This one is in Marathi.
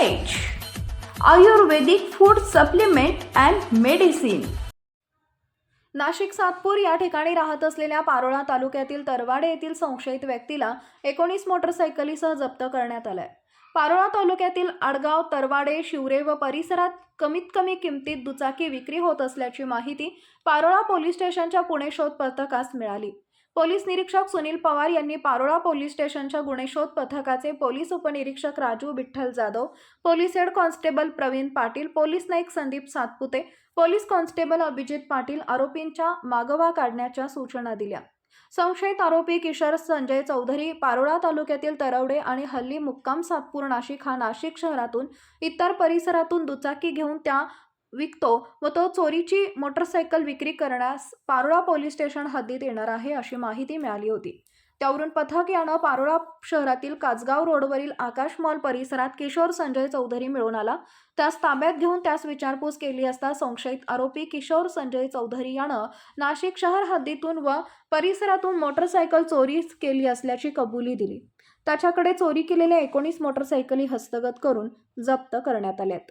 Ayurvedic food supplement and medicine Nashik Satpur या ठिकाणी राहत असलेल्या पारोळा तालुक्यातील तरवाडे येथील संशयित व्यक्तीला एकोणीस मोटरसायकलीसह जप्त करण्यात आलाय. पारोळा तालुक्यातील आडगाव तरवाडे शिवरे व परिसरात कमीत कमी किमतीत दुचाकी विक्री होत असल्याची माहिती पारोळा पोलीस स्टेशनच्या पुणे शोध पथकास मिळाली. पोलीस निरीक्षक सुनील पवार यांनी पारोळा पोलीस स्टेशनच्या गुणेशोध पथकाचे पोलीस उपनिरीक्षक Raju Vitthal Jadhav police head constable Pravin Patil police Naik Sandeep Satpute police constable Abhijit Patil आरोपींच्या मागोवा काढण्याच्या सूचना दिल्या. संशयित आरोपी किशोर संजय चौधरी पारोळा तालुक्यातील तरवडे आणि हल्ली मुक्काम सातपूर नाशिक हा नाशिक शहरातून इतर परिसरातून दुचाकी घेऊन त्या विकतो व तो चोरीची मोटरसायकल विक्री करण्यास पारोळा पोलीस स्टेशन हद्दीत येणार आहे अशी माहिती मिळाली होती. त्यावरून पथक यानं पारोळा शहरातील काचगाव रोडवरील आकाश मॉल परिसरात किशोर संजय चौधरी मिळून आला. त्यास ताब्यात घेऊन त्यास विचारपूस केली असता संशयित आरोपी किशोर संजय चौधरी यानं नाशिक शहर हद्दीतून व परिसरातून मोटरसायकल चोरी केली असल्याची कबुली दिली. त्याच्याकडे चोरी केलेल्या एकोणीस मोटरसायकली हस्तगत करून जप्त करण्यात आल्यात.